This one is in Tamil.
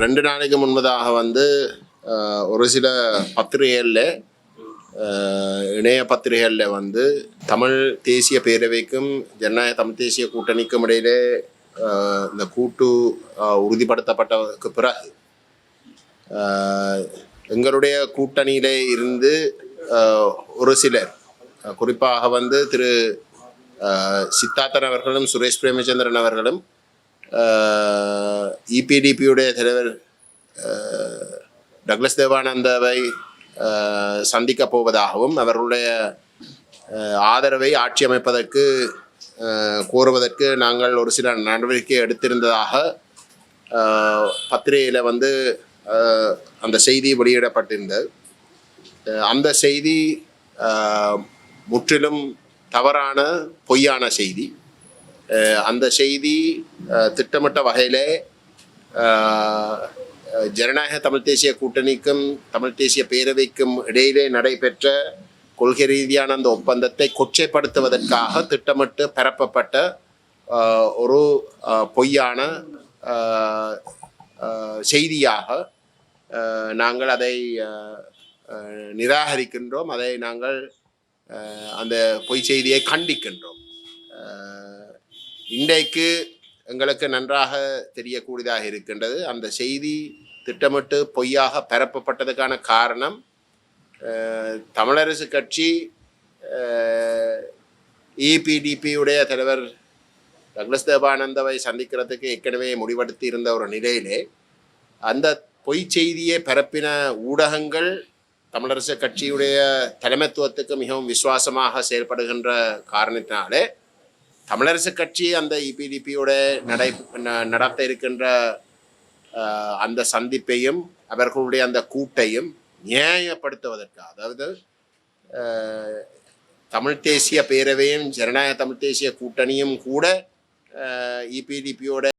ரெண்டு நாளைக்கு முன்பதாக வந்து ஒரு சில பத்திரிகைகளில் இணைய பத்திரிகைகளில் வந்து தமிழ் தேசிய பேரவைக்கும் ஜனநாயக தமிழ் தேசிய கூட்டணிக்கும் இடையிலே இந்த கூட்டு உறுதிப்படுத்தப்பட்டதுக்கு பிறகு எங்களுடைய கூட்டணியிலே இருந்து ஒரு சிலர் குறிப்பாக வந்து திரு சித்தார்த்தன் அவர்களும் சுரேஷ் பிரேமச்சந்திரன் அவர்களும் இபிடிபியுடைய தலைவர் டக்ளஸ் தேவானந்தாவை அஹ், சந்திக்கப் போவதாகவும் அவர்களுடைய ஆதரவை ஆட்சி அமைப்பதற்கு கோருவதற்கு நாங்கள் ஒரு சில நடவடிக்கை எடுத்திருந்ததாக பத்திரிகையில் வந்து அந்த செய்தி வெளியிடப்பட்டிருந்தது. அந்த செய்தி முற்றிலும் தவறான பொய்யான செய்தி. அந்த செய்தி திட்டமிட்ட வகையிலே ஜனநாயக தமிழ் தேசிய கூட்டணிக்கும் தமிழ் தேசிய பேரவைக்கும் இடையிலே நடைபெற்ற கொள்கை ரீதியான அந்த ஒப்பந்தத்தை கொச்சைப்படுத்துவதற்காக திட்டமிட்டு பரப்பப்பட்ட ஒரு பொய்யான செய்தியாக நாங்கள் அதை நிராகரிக்கின்றோம். அதை நாங்கள் அந்த பொய் செய்தியை கண்டிக்கின்றோம். இன்றைக்கு எங்களுக்கு நன்றாக தெரியக்கூடியதாக இருக்கின்றது. அந்த செய்தி திட்டமிட்டு பொய்யாக பரப்பப்பட்டதுக்கான காரணம் தமிழரசு கட்சி இபிடிபியுடைய தலைவர் டக்ளஸ் தேவானந்தவை சந்திக்கிறதுக்கு ஏற்கனவே முடிவெடுத்து இருந்த ஒரு நிலையிலே அந்த பொய் செய்தியை பரப்பின ஊடகங்கள் தமிழரசு கட்சியுடைய தலைமைத்துவத்துக்கு மிகவும் விசுவாசமாக செயல்படுகின்ற காரணத்தினாலே தமிழரசு கட்சி அந்த இபிடிபியோட நடை நடத்த இருக்கின்ற அந்த சந்திப்பையும் அவர்களுடைய அந்த கூட்டையும் நியாயப்படுத்துவதற்கு அதாவது தமிழ் தேசிய பேரவையும் ஜனநாயக தமிழ் தேசிய கூட்டணியும் கூட இபிடிபியோட